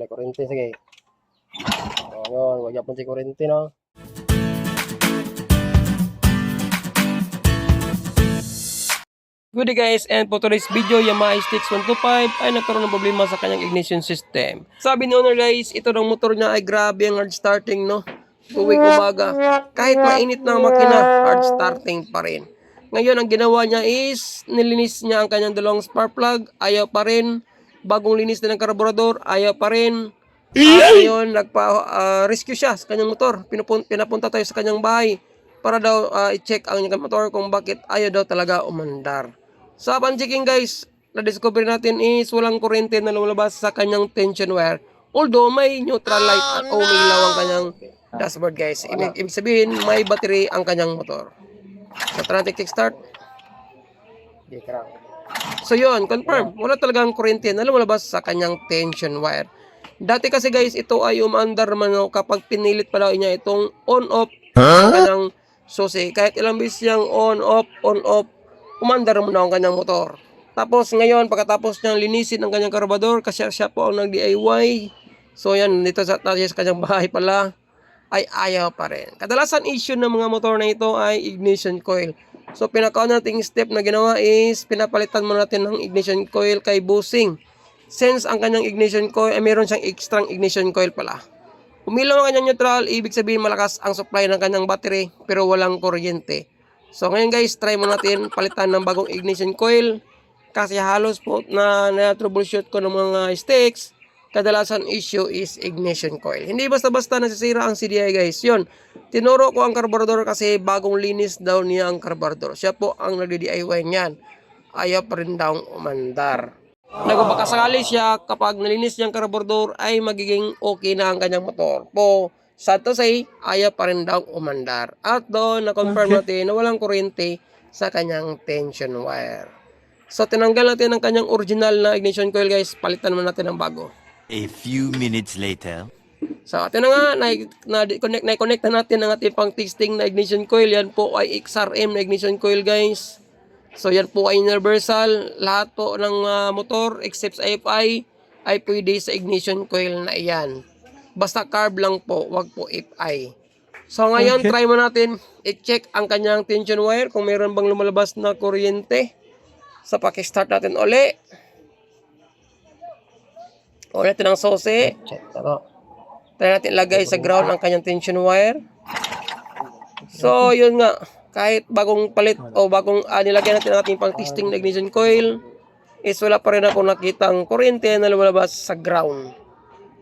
wala kurente. Sige. O, yun. Wag yapon si kurente, no? Good day guys, and for today's video, Yamaha STX 125 ay nagkaroon ng problema sa kanyang ignition system. Sabi ni owner guys, ito ng motor niya ay grabe ang hard starting, no? Tuwing umaga. Kahit mainit na ang makina, hard starting pa rin. Ngayon, ang ginawa niya is, nilinis niya ang kanyang dalawang spark plug, ayaw pa rin. Bagong linis din ng karburador, ayaw pa rin. At ngayon, nagpa-rescue siya sa kanyang motor. Pinupun- pinapunta tayo sa kanyang bahay para daw ah, i-check ang kanyang motor kung bakit ayaw daw talaga umandar. Sa pan-checking guys, na-discover natin is walang kuryente na lumalabas sa kanyang tension wire. Although may neutral light at umilaw ang kanyang dashboard guys. Ibig, ibig sabihin, may battery ang kanyang motor. So, tara natin kickstart. So yun, confirm. Wala talagang kuryente na lumalabas sa kanyang tension wire. Dati kasi guys, ito ay umandar man no, kapag pinilit pala niya itong on-off ang kanyang susi. Kahit ilang beses niyang on-off, on-off, umandar mo na ang kanyang motor. Tapos ngayon, pagkatapos niyang linisin ang kanyang karburador, kasi siya po ang nag-DIY. So yan, dito sa, tayo sa kanyang bahay pala, ay ayaw pa rin. Kadalasan issue ng mga motor na ito ay ignition coil. So pinaka nating step na ginawa is pinapalitan mo natin ng ignition coil kay Busing. Since ang kanyang ignition coil ay meron siyang extra ignition coil pala. Umilaw ang kanyang neutral, ibig sabihin malakas ang supply ng kanyang battery pero walang kuryente. So ngayon guys, try mo natin palitan ng bagong ignition coil kasi halos po na na-troubleshoot ko ng mga sticks kadalasan issue is ignition coil. Hindi basta-basta nasisira ang CDI guys. Yun, tinuro ko ang carburetor kasi bagong linis daw niya ang carburetor. Siya po ang nagdi-DIY niyan. Ayaw pa rin daw umandar. Nagbakasakali siya kapag nalinis niya ang carburetor ay magiging okay na ang kanyang motor. Po, sad to say, ayaw pa rin daw umandar. At doon, na-confirm natin na walang kuryente sa kanyang tension wire. So, tinanggal natin ang kanyang original na ignition coil guys. Palitan mo natin ng bago. A few minutes later. So, ito na nga, na-connect na, connect na natin ang ating pang testing na ignition coil. Yan po ay XRM na ignition coil, guys. So, yan po ay universal. Lahat po ng ah, motor except sa FI ay pwede sa ignition coil na iyan. Basta carb lang po, wag po FI. So, ngayon, try mo natin i-check ang kanyang tension wire kung meron bang lumalabas na kuryente. So, pakistart natin uli. Ulit natin ang susi. Try natin ilagay sa ground ang kanyang tension wire. So, yun nga. Kahit bagong palit o bagong uh, nilagay natin ang ating pang testing na ignition coil, is wala pa rin ako nakitang kuryente na lumalabas sa ground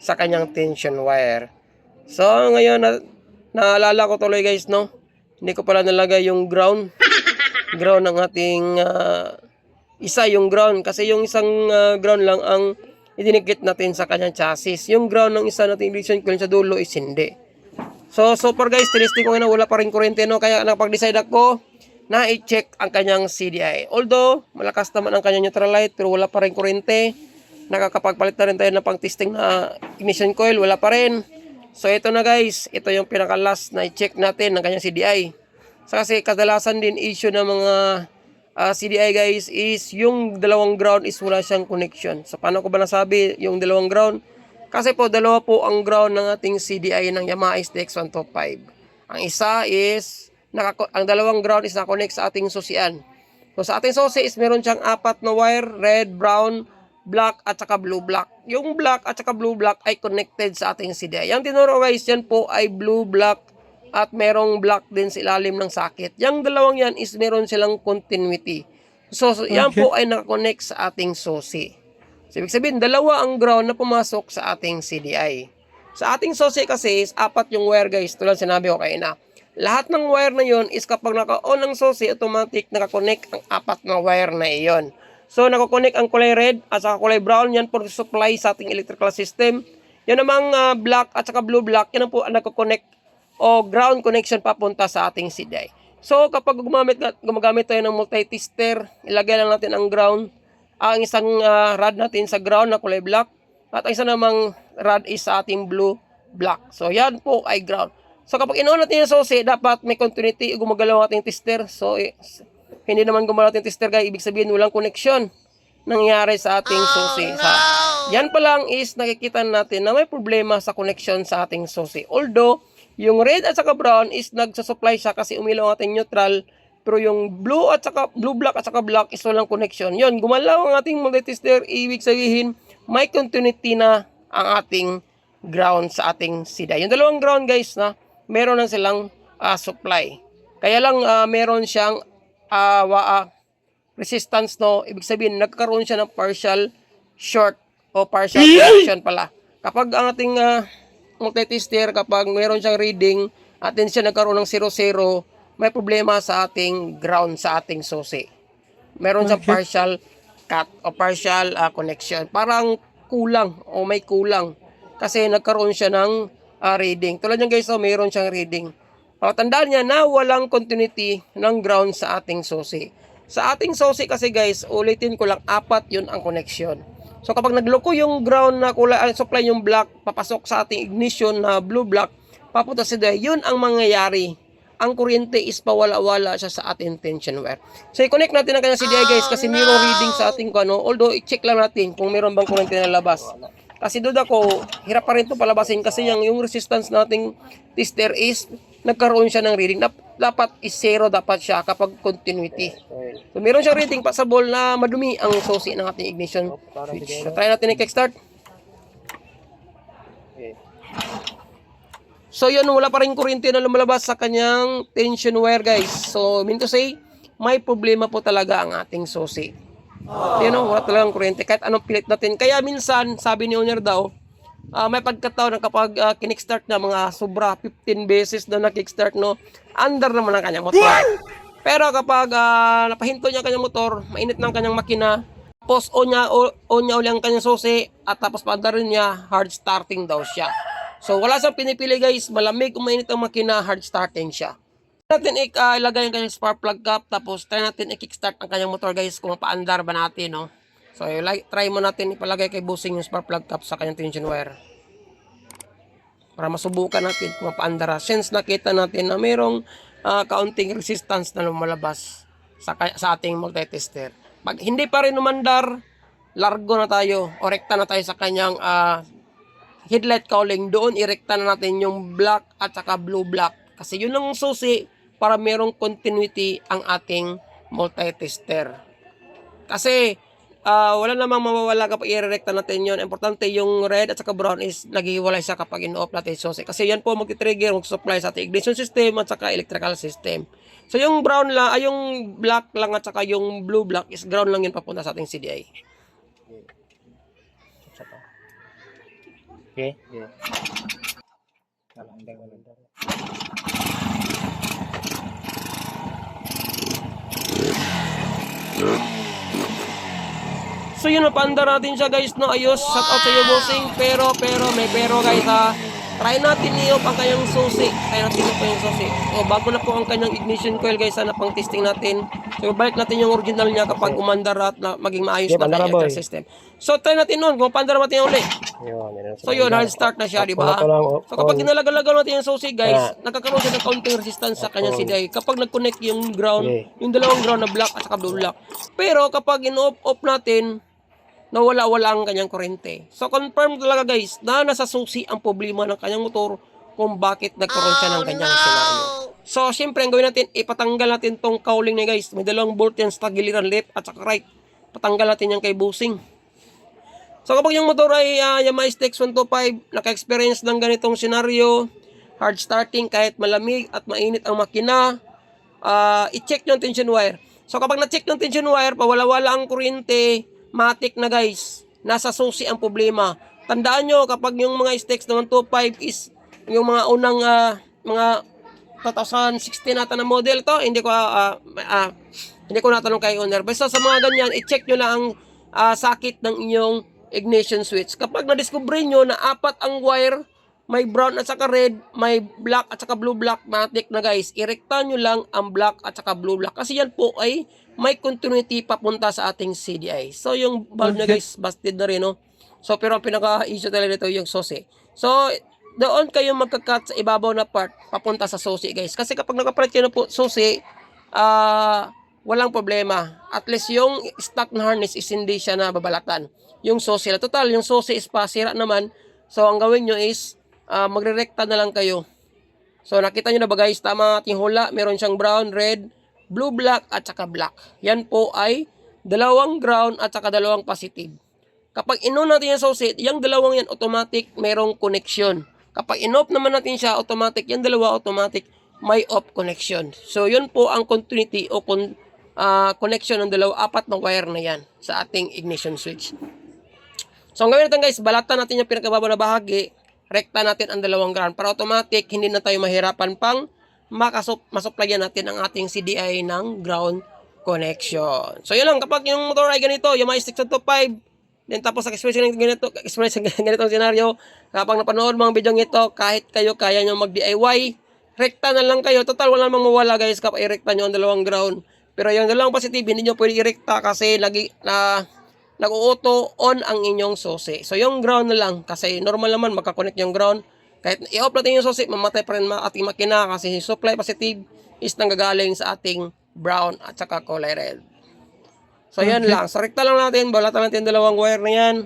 sa kanyang tension wire. So, ngayon, na, naalala ko tuloy guys, no? Hindi ko pala nalagay yung ground. ground ng ating ah, isa yung ground. Kasi yung isang ah, ground lang ang idinikit natin sa kanyang chassis. Yung ground ng isa nating ignition coil sa dulo is hindi. So, so far guys, tinisting ko na wala pa rin kuryente, no? Kaya napag-decide ako na i-check ang kanyang CDI. Although, malakas naman ang kanyang neutral light, pero wala pa rin kuryente. Nakakapagpalit na rin tayo ng pang-testing na ignition coil, wala pa rin. So, ito na guys, ito yung pinaka-last na i-check natin ng kanyang CDI. So, kasi kadalasan din issue ng mga ah, CDI guys is yung dalawang ground is wala siyang connection. So, paano ko ba nasabi yung dalawang ground? Kasi po, dalawa po ang ground ng ating CDI ng Yamaha STX 125. Ang isa is, nakako- ang dalawang ground is na-connect sa ating susian. So sa ating susi is meron siyang apat na wire, red, brown, black, at saka blue black. Yung black at saka blue black ay connected sa ating CDI. Yung tinuro guys, yan po ay blue black at merong black din sa ilalim ng sakit. Yung dalawang yan is meron silang continuity. So, so yan po ay nakakonect sa ating susi. So, ibig sabihin, dalawa ang ground na pumasok sa ating CDI. Sa ating susi kasi is apat yung wire guys, tulad sinabi ko kayo na. Lahat ng wire na yon is kapag naka-on ang susi, automatic nakakonect ang apat na wire na iyon. So, nakakonect ang kulay red at saka kulay brown, yan for supply sa ating electrical system. Yan namang ah, black at saka blue black, yan po ang nakakonect o ground connection papunta sa ating CDI. So, kapag gumamit, gumagamit tayo ng multi-tester, ilagay lang natin ang ground, ang isang ah, rod natin sa ground na kulay black, at ang isa namang rod is sa ating blue black. So, yan po ay ground. So, kapag in-on natin yung susi, dapat may continuity, gumagalaw ang ating tester. So, eh, hindi naman gumalaw ating tester, guys. Ibig sabihin, walang connection nangyari sa ating susi. Sa, Yan pa lang is nakikita natin na may problema sa connection sa ating susi. Although, yung red at saka brown is nagsusupply siya kasi umilaw ang ating neutral. Pero yung blue at saka blue black at saka black is walang connection. Yun, gumalaw ang ating multitester. Ibig sabihin, may continuity na ang ating ground sa ating SIDA. Yung dalawang ground guys na meron na silang ah, supply. Kaya lang ah, meron siyang ah, wa- resistance no. Ibig sabihin, nagkaroon siya ng partial short o partial connection pala. Kapag ang ating ah, multitester, kapag meron siyang reading, atin siya nagkaroon ng 0-0, may problema sa ating ground, sa ating susi. Meron siyang partial cut o partial ah, connection. Parang kulang o may kulang. Kasi nagkaroon siya ng ah, reading. Tulad niyan guys, oh, meron siyang reading. Patandaan niya na walang continuity ng ground sa ating susi. Sa ating susi kasi guys, ulitin ko lang, apat yun ang connection. So kapag nagloko yung ground na kulay, ang supply yung black, papasok sa ating ignition na blue black, papunta sa day, yun ang mangyayari. Ang kuryente is pawala-wala siya sa ating tension wire. So i-connect natin ang kanyang CDI guys kasi mayroong reading sa ating ano, although i-check lang natin kung meron bang kuryente na labas. Kasi doon ako, hirap pa rin ito palabasin kasi yung, yung resistance nating tester is nagkaroon siya ng reading. Dap- dapat is zero dapat siya kapag continuity. So meron siyang reading passable na madumi ang susi ng ating ignition switch. So try natin i-kickstart. So yun, wala pa rin kuryente na lumalabas sa kanyang tension wire guys. So mean to say, may problema po talaga ang ating susi. Yun o, wala talagang kuryente. Kahit anong pilit natin. Kaya minsan, sabi ni owner daw, ah, may pagkataon na kapag uh, kinickstart na mga sobra 15 beses na na-kickstart, no, under naman ang kanyang motor. Pero kapag ah, napahinto niya ang kanyang motor, mainit na ang kanyang makina, tapos on niya, o, on niya uli ang kanyang susi, at tapos paanda rin niya, hard starting daw siya. So wala siyang pinipili guys, malamig kung mainit ang makina, hard starting siya. natin ik- ah, ilagay ang kanyang spark plug cap tapos try natin i-kickstart ang kanyang motor guys kung mapaandar ba natin no. So ilagay- try mo natin ipalagay kay Busing yung spark plug cap sa kanyang tension wire. Para masubukan natin kung mapaandar. Since nakita natin na mayroong ah, kaunting resistance na lumalabas sa, sa ating multitester. Pag hindi pa rin umandar, largo na tayo o rekta na tayo sa kanyang ah, headlight cowling, doon irekta na natin yung black at saka blue black. Kasi yun ang susi para merong continuity ang ating multitester. Kasi ah, wala namang mawawala kapag i-rekta natin yun. Importante yung red at saka brown is naghihiwalay siya kapag in-off natin yung susi. Kasi yan po magti-trigger, mag-supply sa ating ignition system at saka electrical system. So yung brown lang, ay yung black lang at saka yung blue black is ground lang yun papunta sa ating CDI. Okay. Yeah. Walang So yun, napanda natin siya guys no ayos. Shout out sa iyo bossing. Pero, pero, may pero guys ha. Try natin i-off ang kanyang susi. Try natin i-off yung susi. So bago na po ang kanyang ignition coil guys sana pang testing natin. So balik natin yung original niya kapag umandar at na, maging maayos Yeah, na kanyang system. So try natin nun kung pandar natin uli. Yun, yun. So yun, hard start na siya, di ba? Oh, So kapag oh. ginalagal-lagal natin yung susi guys, nagkakaroon siya ng counting resistance sa kanyang Oh. CDI. Kapag nag-connect yung ground, yung dalawang ground na black at saka blue black. Pero kapag in-off-off natin, nawala-wala ang kanyang kurente. So confirm talaga guys na nasa susi ang problema ng kanyang motor kung bakit nagkaroon siya ng kanyang senaryo. So syempre ang gawin natin, ipatanggal natin tong cowling niya guys. May dalawang bolt yan sa giliran left at saka right. Patanggal natin yan kay busing. So kapag yung motor ay uh, Yamaha STX 125, naka-experience ng ganitong senaryo, hard starting kahit malamig at mainit ang makina, ah, i-check yung tension wire. So kapag na-check yung tension wire, pawala-wala ang kuryente, matik na guys, nasa susi ang problema. Tandaan nyo, kapag yung mga STX ng 125 is yung mga unang ah, mga 2016 nata na model to, hindi ko ah, ah, hindi ko natanong kay owner. Basta sa mga ganyan, i-check nyo lang ang ah, sakit ng inyong ignition switch. Kapag na-discover nyo na apat ang wire, may brown at saka red, may black at saka blue black matic na guys, irekta nyo lang ang black at saka blue black. Kasi yan po ay may continuity papunta sa ating CDI. So yung valve na guys, busted na rin, no? So pero ang pinaka-issue talaga nito yung SOSI. So doon kayo magka-cut sa ibabaw na part papunta sa susi guys. Kasi kapag nakapalit kayo na po susi, ah walang problema. At least yung stock na harness is hindi siya nababalatan. Yung susi, total, yung susi is pasira naman. So, ang gawin nyo is, ah, magre-recta na lang kayo. So, nakita nyo na ba guys, tama ating hula. Meron siyang brown, red, blue, black, at saka black. Yan po ay dalawang ground at saka dalawang positive. Kapag in natin yung susi, yung dalawang yan automatic merong connection. Kapag in-off naman natin siya, automatic, yung dalawa automatic may off connection. So, yun po ang continuity o con, ah, connection ng dalawa, apat na wire na yan sa ating ignition switch. So, ang gawin natin guys, balatan natin yung pinakababa na bahagi, rekta natin ang dalawang ground para automatic, hindi na tayo mahirapan pang makasup masuplayan natin ang ating CDI ng ground connection. So, yun lang, kapag yung motor ay ganito, yung mga 625, then tapos sa expression ng ganito, expression ng ganitong senaryo, kapag napanood mo ang video ito, kahit kayo kaya nyo mag-DIY, rekta na lang kayo. Total, wala namang mawala guys kapag i-rekta nyo ang dalawang ground. Pero yung dalawang positive, hindi nyo pwede i-rekta kasi lagi na nag-auto on ang inyong susi. So yung ground na lang kasi normal naman makakonect yung ground. Kahit i-off natin yung susi, mamatay pa rin ating makina kasi yung supply positive is nanggagaling sa ating brown at saka kulay red. So yan lang. So rekta lang natin, balatan natin yung dalawang wire na yan.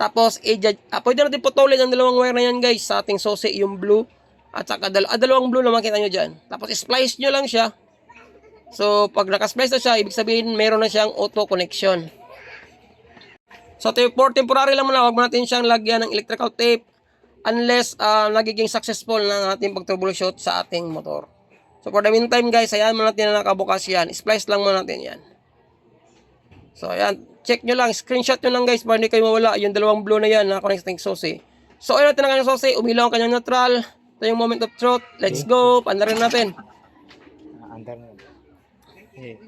Tapos, i-judge, ah, pwede natin putulin ang dalawang wire na yan guys sa ating susi, yung blue. At saka dal ah, dalawang blue na makita nyo dyan. Tapos, splice nyo lang siya. So, pag nakasplice na siya, ibig sabihin, meron na siyang auto connection. So, for temporary lang muna, huwag mo natin siyang lagyan ng electrical tape unless ah, nagiging successful na ating pag-troubleshoot sa ating motor. So, for the meantime guys, ayan mo natin na nakabukas yan. Splice lang muna natin yan. So, ayan. Check nyo lang. Screenshot nyo lang guys para hindi kayo mawala. Yung dalawang blue na yan na connect sa susi. So, ayun natin ang kanyang susi. Umilaw ang kanyang neutral. Ito yung moment of truth. Let's go. Pandarin natin. Andar na. Eh,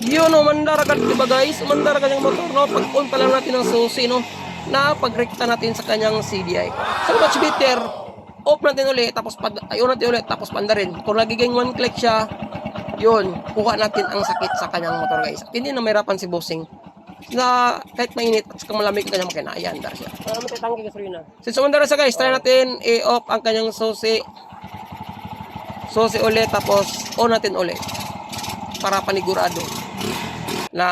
Yun, oh, mandara ka, diba guys? Mandara ka yung motor, no? Pag-on pa lang natin ang susi, no? Na pagrekta natin sa kanyang CDI. So, much better, off natin ulit, tapos pad ayun natin ulit, tapos panda rin. Kung nagiging one click siya, yun, kuha natin ang sakit sa kanyang motor, guys. At hindi na mahirapan si Bossing na kahit mainit at saka malamig ang kanyang makina, ayan, dar siya. Mo tangki gasolina? Since umandara siya, guys, try natin i-off ang kanyang susi. Susi ulit, tapos on natin ulit para panigurado na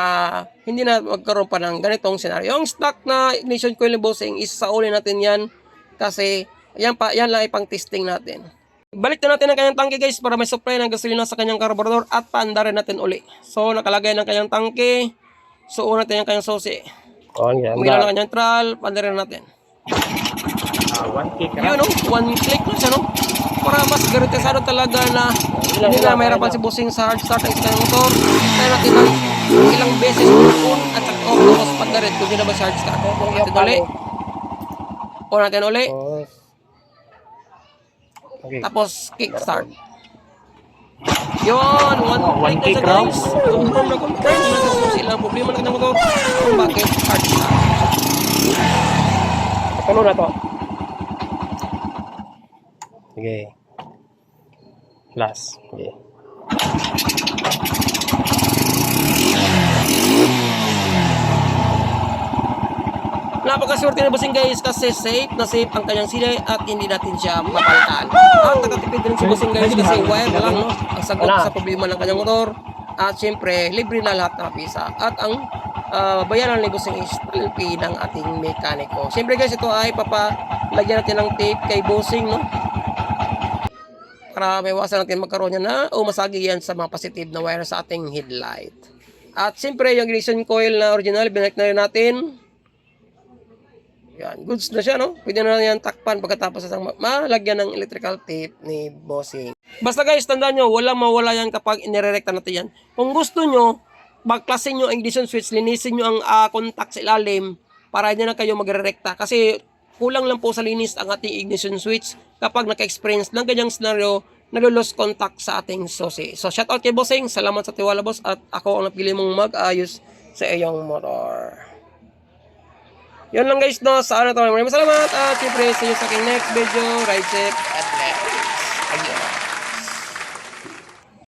hindi na magkaroon pa ng ganitong senaryo. Yung stock na ignition coil ni Bossing is sa uli natin yan kasi yan, pa, yan lang ipang testing natin. Balik na natin ang kanyang tangke guys para may supply ng gasolina sa kanyang carburetor at paanda rin natin uli. So nakalagay ng kanyang tangke. Una natin ang kanyang susi. oh, yan. Umilan ang kanyang tral, paanda rin natin. One kick Yun no, one click na siya no. Para mas garantisado talaga na hindi na mahirapan si Bossing sa hard start ng kanyang motor. Kaya natin ng ilang beses on at saka off tapos panda rin kung hindi na ba sa hard start. On natin uli. On natin uli. Tapos, okay. Tapos kick start. Yun, one Oh, one click na guys. Confirm na confirm na sa susi lang. Problema na kanyang motor. Kung bakit hard start. Tulo na to. Sige. Last. Sige. Napakaswerte na bossing guys kasi safe na safe ang kanyang silay at hindi natin siya mapalitan. At nakatipid din si bossing guys kasi wire lang ang sagot sa problema ng kanyang motor. At syempre, libre na lahat ng pisa. At ang ah, bayaran ni bossing is LP ng ating mekaniko. Syempre guys, ito ay papalagyan natin ng tape kay bossing no. Para maiwasan natin magkaroon niya na o masagi yan sa mga positive na wire sa ating headlight. At syempre, yung ignition coil na original, binalik na rin natin. Yan, goods na siya, no? Pwede na yan takpan pagkatapos sa ma- malagyan ng electrical tape ni Bossing. Basta guys, tandaan nyo, walang mawala yan kapag inirerekta natin yan. Kung gusto nyo, baklasin nyo ang ignition switch, linisin nyo ang ah, contact sa ilalim para hindi na kayo magre-rekta. Kasi kulang lang po sa linis ang ating ignition switch kapag naka-experience ng ganyang scenario nalulose contact sa ating susi. So, shout out kay Bossing. Salamat sa tiwala, boss. At ako ang napili mong mag-ayos sa iyong motor. Yun lang guys, no. Sa ano to. Maraming salamat. At syempre, see you sa aking next video. Ride safe. Adios.